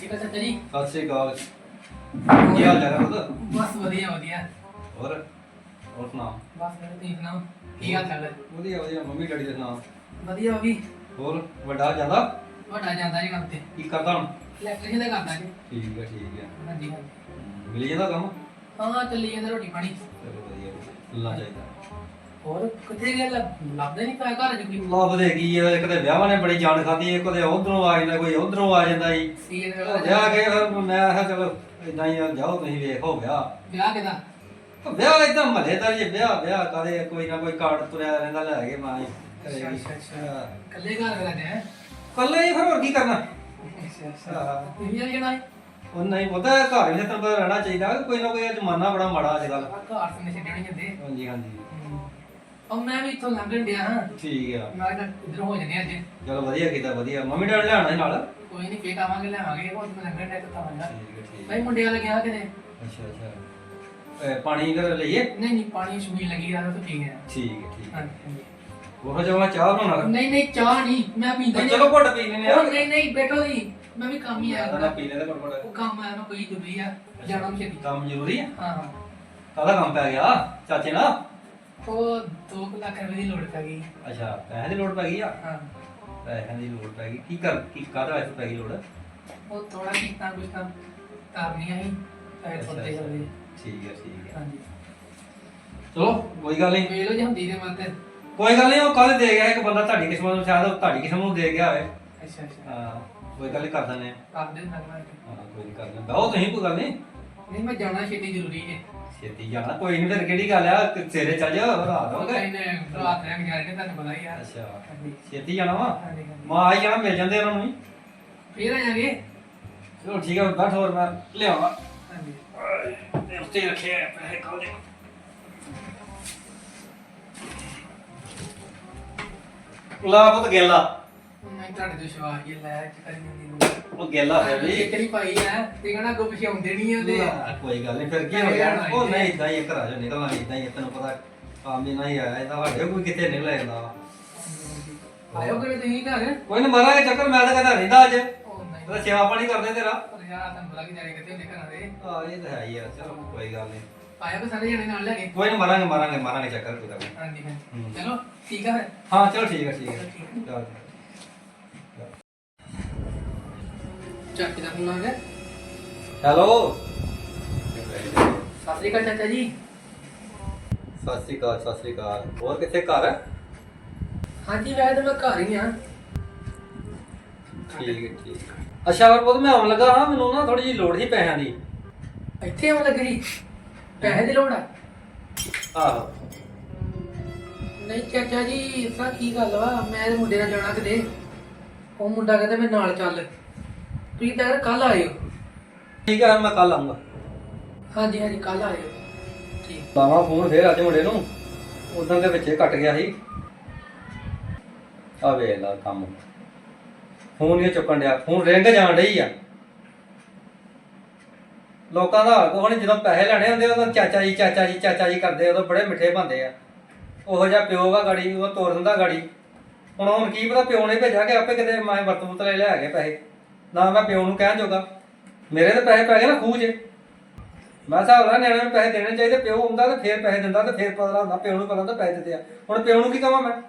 ਠੀਕ ਹੈ ਚਾਚਾ ਜੀ। ਸਤਿ ਸ੍ਰੀ ਅਕਾਲ। ਕੀ ਹਾਲ ਚਾਲ ਹੈ ਪੁੱਤ? ਬਸ ਵਧੀਆ ਵਧੀਆ। ਹੋਰ? ਹੋਰ ਸੁਣਾ ਬਸ ਮੇਰੇ ਤੁਸੀਂ ਸੁਣਾਓ? ਕੀ ਹਾਲ ਚਾਲ ਹੈ? ਵਧੀਆ ਵਧੀਆ। ਮੰਮੀ ਡੈਡੀ ਦੇ ਸੁਣਾ ਵਧੀਆ ਵੀ ਹੋਰ ਵੱਡਾ ਜ਼ਿਆਦਾ ਵੱਡਾ ਜਾਂਦਾ ਜੀ ਕੰਮ ਤੇ ਕੀ ਕਰਦਾ ਹੁਣ? ਇਲੈਕਟ੍ਰੀਸ਼ੀਅਨ ਦਾ ਕਰਦਾ ਜੀ। ਠੀਕ ਹੈ ਠੀਕ ਹੈ। ਹਾਂਜੀ ਹਾਂਜੀ। ਮਿਲ ਜਾਂਦਾ ਕੰਮ? ਹਾਂ ਚੱਲੀ ਜਾਂਦਾ ਰੋਟੀ ਪਾਣੀ। ਚਲੋ ਵਧੀਆ ਮਿਲਣਾ ਚਾਹੀਦਾ। ਹੋਰ ਕਿੱਥੇ ਗਿਆ? ਲੱਭ- ਲੱਭਦੇ ਨਹੀਂ ਪਿਆ ਘਰ ਚ ਕੋਈ? ਲੱਭਦੇ ਕੀ ਆ? ਇੱਕ ਤੇ ਵਿਆਹਾਂ ਨੇ ਬੜੀ ਜਾਨ ਖਾਦੀ ਇੱਕ ਤੇ ਉਧਰੋਂ ਆ ਜਾਂਦਾ ਕੋਈ ਉਧਰੋਂ ਆ ਜਾਂਦਾ ਜੀ। ਸੀਜ਼ਨ ਉਹ ਵਾਲਾ ਵਿਆਹ ਕੇ ਫਿਰ ਮੈਂ ਕਿਹਾ ਚਲੋ ਇਦਾਂ ਹੀ ਆ, ਜਾਓ ਤੁਸੀਂ ਵੇਖੋ ਵਿਆਹ। ਵਿਆਹ ਕਿਦਾ? ਉਹ ਵਿਆਹ ਇਦਾਂ ਮਹੱਲੇ ਦਾ ਜੀ ਵਿਆਹ ਵਿਆਹ ਕਦੇ ਕੋਈ ਨਾ ਕੋਈ ਕਾਰਡ ਤੁਰਿਆ ਰਹਿੰਦਾ ਲੈ ਕੇ ਮਾਂ ਅੱਛਾ, ਅੱਛਾ, ਅੱਛਾ। ਕੱਲੇ ਘਰ ਵਾਲਾ ਨੇ ਕੱਲੇ ਹੀ ਫਿਰ ਹੋਰ ਕੀ ਕਰਨਾ? ਹਾਂ। ਉਹ ਨਹੀਂ ਪਤਾ ਘਰ ਵਿੱਚ ਤਾਂ ਪਤਾ ਰਹਿਣਾ ਚਾਹੀਦਾ ਕੋਈ ਨਾ ਕੋਈ ਜ਼ਮਾਨਾ ਬੜਾ ਮਾੜਾ ਅੱਜ ਕੱਲ ਘਰ ਤੋਂ ਛੱਡਣੇ ਨਹੀਂ ਜਾਂਦੇ ਹਾਂਜੀ ਹਾਂਜੀ। ਉਹ ਮੈਂ ਵੀ ਇੱਥੋਂ ਲੰਘਣ ਡਿਆ ਹਾਂ। ਠੀਕ ਆ। ਮੈਂ ਤਾਂ ਇਧਰ ਹੋ ਜਨੇ ਅੱਜ। ਚਲੋ ਵਧੀਆ ਕੀਤਾ ਵਧੀਆ। ਮੰਮੀ ਡੈਡੀ ਲਿਆਣਾ ਸੀ ਨਾਲ? ਕੋਈ ਨਹੀਂ ਫੇਕ ਆਵਾਂਗੇ ਲਿਆਵਾਂਗੇ। ਉਹ ਮੈਂ ਲੰਘਣ ਡਿਆ ਤਾਂ ਆਵਾਂਗਾ। ਠੀਕ ਹੈ ਠੀਕ ਭਾਈ ਮੁੰਡੇ ਵਾਲਾ ਗਿਆ ਕਿਤੇ? ਅੱਛਾ ਅੱਛਾ। ਇਹ ਪਾਣੀ ਕਰ ਲਈਏ? ਨਹੀਂ ਨਹੀਂ ਪਾਣੀ ਸ਼ਬੀਲ ਲੱਗੀ ਰਹਾ ਤਾਂ ਠੀਕ ਹੈ ਠੀਕ ਹੈ ਠੀਕ ਹੈ ਹਾਂਜੀ ਉਹ ਜਮਾ ਚਾਹ ਬਣਾਉਣਾ? ਨਹੀਂ ਨਹੀਂ ਚਾਹ ਨਹੀਂ ਮੈਂ ਪੀਂਦਾ ਚਲੋ ਘੁੱਟ ਪੀ ਲੈਨੇ ਉਹ ਆ ਨਹੀਂ ਨਹੀਂ ਬੈਠੋ ਜੀ। ਮੈਂ ਵੀ ਕੰਮ ਹੀ ਆਇਆ ਨਾ ਪੀ ਲੈਨੇ ਘੁੱਟ ਘੁੱਟ। ਉਹ ਕੰਮ ਆਇਆ ਮੈਂ ਕੋਈ ਜ਼ਰੂਰੀ ਆ। ਜਾਣਾ ਮੁਝੇ ਕੰਮ ਜ਼ਰੂਰੀ ਆ? ਹਾਂ ਹਾਂ। ਕਾਹਦਾ ਕੰਮ ਪੈ ਗਿਆ? ਚਾਚੇ ਨਾਲ? ਉਹ 2 ਲੱਖ ਰੁਪਏ ਦੀ ਲੋੜ ਪੈ ਗਈ। ਅੱਛਾ ਪੈਸੇ ਦੀ ਲੋੜ ਪੈ ਗਈ ਆ? ਹਾਂ। ਪੈਸਿਆਂ ਦੀ ਲੋੜ ਪੈ ਗਈ। ਕੀ ਕਰ ਕੀ ਕਾਹਦਾ ਵਾਸਤੇ ਪੈ ਗਈ ਲੋੜ? ਉਹ ਥੋੜਾ ਕੀਤਾ ਕੁਝ ਕੰਮ ਕਰਨੀ ਆਈ ਪੈਸੇ ਥੋੜੇ। ਹੋਵੇ ਠੀਕ ਹੈ ਠੀਕ ਹੈ ਹਾਂਜੀ। ਚਲੋ ਕੋਈ ਗੱਲ ਨਹੀਂ। ਵੇਖ ਲਓ ਜੇ ਹੁੰਦੀ ਤੇ ਮਤ ਕੋਈ ਗੱਲ ਨਹੀਂ ਉਹ ਕੱਲ ਦੇ ਗਿਆ ਇੱਕ ਬੰਦਾ ਤੁਹਾਡੀ ਕਿਸਮਤ ਨੂੰ ਸ਼ਾਇਦ ਉਹ ਤੁਹਾਡੀ ਕਿਸਮਤ ਨੂੰ ਦੇ ਗਿਆ ਹੋਵੇ। ਅੱਛਾ ਅੱਛਾ। ਹਾਂ ਕੋਈ ਗੱਲ ਨਹੀਂ ਕਰ ਦਿੰਦੇ ਆ ਕਰ ਦੇ ਨਾ ਕੋਈ ਨਹੀਂ ਕਰ ਦਿੰਦੇ ਬਾਹੋ ਤੁਸੀਂ ਕੋਈ ਗੱਲ ਨਹੀਂ ਨਹੀਂ ਮੈਂ ਜਾਣਾ ਛੇਤੀ ਜ਼ਰੂਰੀ ਹੈ। ਛੇਤੀ ਜਾਣਾ ਕੋਈ ਨਹੀਂ ਫਿਰ ਕਿਹੜੀ ਗੱਲ ਆ? ਸਵੇਰੇ ਚੱਲ ਜਾ ਰਾਤ ਹੋ ਗਏ ਕਹਿੰਦੇ ਰਾਤ ਰਹਿ ਕੇ ਜਾ ਰਹੇ ਤੁਹਾਨੂੰ ਪਤਾ ਹੀ ਆ। ਅੱਛਾ ਹਾਂਜੀ। ਛੇਤੀ ਜਾਣਾ ਵਾ? ਹਾਂਜੀ ਹਾਂਜੀ। ਮਾਂ ਆਈ ਜਾਣਾ ਮਿਲ ਜਾਂਦੇ ਉਹਨਾਂ ਨੂੰ। ਫੇਰ ਆ ਜਾਗੇ। ਚਲੋ ਠੀਕ ਹੈ ਬੈਠ ਹੋਰ ਮੈਂ ਲਿਆਵਾਂ। ਹਾਂਜੀ। ਤੇ ਉੱਤੇ ਰੱਖੇ ਆ ਪੈਸੇ ਕੱਲ ਦੇ ਲਾ ਪੁੱਤ ਗੇਲਾ। ਤੁਹਾਡੇ ਤੋਂ ਵਿਸ਼ਵਾਸ ਹੀ ਲੈ ਨਹੀਂ ਹੁੰਦੀ ਉਹ ਗੇਲਾ ਫਿਰ ਵੀ। ਇੱਕ ਨਹੀਂ ਪਾਈ ਆ ਤੇ ਕਹਣਾ ਅੱਗੋਂ ਪਿੱਛੇ ਆਉਂਦੇ ਨਹੀਂ ਆ ਤੇ ਕੋਈ ਗੱਲ ਨਹੀਂ ਫਿਰ ਕੀ ਹੋ ਗਿਆ? ਉਹ ਨਹੀਂ ਇਦਾਂ ਹੀ ਘਰਾਂ ਚੋਂ ਨਿਕਲਣਾ ਇਦਾਂ ਹੀ ਆ, ਤੈਨੂੰ ਪਤਾ ਕੰਮ ਹੀ ਨਹੀਂ ਆਇਆ ਇਹਦਾ ਸਾਡੇ ਕੋਈ ਕਿਤੇ ਨਿਕਲ ਜਾਂਦਾ। ਆਇਓ ਕਿ ਤੁਸੀਂ ਘਰ? ਕੋਈ ਨਾ ਮਾਰਾਂਗੇ ਚੱਕਰ ਮੈਂ ਤਾਂ ਕਹਿੰਦਾ ਰਹਿੰਦਾ ਅੱਜ। ਉਹ ਨਹੀਂ। ਉਹਦਾ ਸੇਵਾ ਪਾਣੀ ਕਰਦੇ ਤੇਰਾ। ਪਰ ਯਾਰ ਤੁਹਾਨੂੰ ਪਤਾ ਕਿ ਜਾਣੇ ਕਿੱਥੇ ਹੁੰਦੇ ਘਰਾਂ ਦੇ। ਆ ਇਹ ਤਾਂ ਹੈ ਹੀ ਆ ਚਲੋ ਕੋਈ ਗੱਲ ਨਹੀਂ। ਆਇਓ ਕਿ ਸਾਰੇ ਜਣੇ ਨਾਲ ਲੈ ਕੇ। ਕੋਈ ਨਾ ਮਾਰਾਂਗੇ ਮਾਰਾਂਗੇ ਮਾਰਾਂਗੇ ਚੱਕਰ ਕੋਈ ਗੱਲ ਨਹੀਂ। ਹੂੰ। ਚਲੋ ਠੀਕ ਆ ਫਿਰ। ਹਾਂ ਚਲੋ ਠੀਕ ਹੈ ਠੀਕ ਹੈ ਚਲ ਚਾਚੀ ਦਾ ਫੋਨ ਆ ਗਿਆ ਹੈਲੋ। ਸਤਿ ਸ੍ਰੀ ਅਕਾਲ ਚਾਚਾ ਜੀ। ਸਤਿ ਸ਼੍ਰੀ ਅਕਾਲ ਸਤਿ ਸ਼੍ਰੀ ਅਕਾਲ। ਹੋਰ ਕਿੱਥੇ ਘਰ ਹੈ? ਹਾਂਜੀ ਵੈਸੇ ਤਾਂ ਮੈਂ ਘਰ ਹੀ ਆ ਠੀਕ ਹੈ ਠੀਕ ਹੈ। ਅੱਛਾ ਬਹੁਤ ਮੈਂ ਆਉਣ ਲੱਗਾ ਹਾਂ ਮੈਨੂੰ ਨਾ ਥੋੜੀ ਜਿਹੀ ਲੋੜ ਸੀ ਪੈਸਿਆਂ ਦੀ। ਇੱਥੇ ਆਉਣ ਲੱਗੇ ਜੀ। ਪੈਸੇ ਦੀ ਲੋੜ ਆ। ਆਹੋ। ਨਹੀਂ ਚਾਚਾ ਜੀ ਇਸ ਕੀ ਗੱਲ ਵਾ? ਮੈਂ ਤੇ ਮੁੰਡੇ ਨਾਲ ਜਾਣਾ ਕਿਤੇ। ਉਹ ਮੁੰਡਾ ਕਹਿੰਦਾ ਮੇਰੇ ਨਾਲ ਚੱਲ। ਤੁਸੀਂ ਤਾਂ ਕੱਲ ਆਇਓ ਠੀਕ ਹੈ ਮੈਂ ਕੱਲ ਆਉਂਗਾ ਹਾਂਜੀ ਹਾਂਜੀ ਕੱਲ ਆਇਓ ਠੀਕ। ਲਾਵਾਂ ਫੋਨ ਫੇਰ ਅੱਜ ਮੁੰਡੇ ਨੂੰ। ਉਦੋਂ ਦੇ ਵਿੱਚੇ ਕੱਟ ਗਿਆ ਸੀ। ਆ ਵੇਖ ਲਾ ਕੰਮ। ਫੋਨ ਨਹੀਂ ਚੁੱਕਣ ਡਿਆ। ਫੋਨ ਰਿੰਗ ਜਾਣ ਡਈ ਆ। ਲੋਕਾਂ ਦਾ ਹਾਲ ਕੋਹਣ ਜਦੋਂ ਪੈਸੇ ਲੈਣੇ ਹੁੰਦੇ ਉਦੋਂ ਚਾਚਾ ਜੀ ਚਾਚਾ ਜੀ ਚਾਚਾ ਜੀ ਕਰਦੇ ਉਦੋਂ ਬੜੇ ਮਿੱਠੇ ਬੰਦੇ ਆ। ਉਹੋ ਜਿਹਾ ਪਿਓ ਵਾ ਗਾੜੀ ਉਹ ਤੋਰ ਦਿੰਦਾ ਗਾੜੀ। ਹੁਣ ਹੁਣ ਕੀ ਪਤਾ ਪਿਓ ਨੇ ਭੇਜਿਆ ਕਿ ਆਪੇ ਕਿਤੇ ਮੈਂ ਵਰਤ ਵੁਰਤ ਲੈ ਲਿਆ ਕੇ ਪੈਸੇ। ਨਾ ਮੈਂ ਪਿਓ ਨੂੰ ਕਹਿਣ ਜੋਗਾ। ਮੇਰੇ ਤੇ ਪੈਸੇ ਪੈ ਗਏ ਨਾ ਖੂਹ 'ਚ। ਮੈਂ ਹਿਸਾਬ ਨਾਲ ਨਿਆਣਿਆਂ ਨੂੰ ਪੈਸੇ ਦੇਣੇ ਚਾਹੀਦੇ, ਪਿਓ ਹੁੰਦਾ ਤੇ ਫੇਰ ਪੈਸੇ ਦਿੰਦਾ ਤੇ ਫੇਰ ਪਤਾ ਹੁੰਦਾ ਪਿਓ ਨੂੰ ਪਤਾ ਹੁੰਦਾ ਪੈਸੇ ਦਿੱਤੇ ਆ। ਹੁਣ ਪਿਓ ਨੂੰ ਕੀ ਕਹਾਂ ਮੈਂ?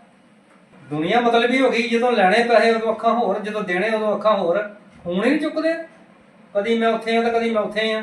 ਦੁਨੀਆ ਮਤਲਬ ਹੀ ਹੋ ਗਈ, ਜਦੋਂ ਲੈਣੇ ਪੈਸੇ ਉਦੋਂ ਅੱਖਾਂ ਹੋਰ, ਜਦੋਂ ਦੇਣੇ ਉਦੋਂ ਅੱਖਾਂ ਹੋਰ। ਹੁਣ ਹੀ ਨਹੀਂ ਚੁੱਕਦੇ। ਕਦੀ ਮੈਂ ਉੱਥੇ ਆ ਤਾਂ ਕਦੀ ਮੈਂ ਉੱਥੇ ਆ।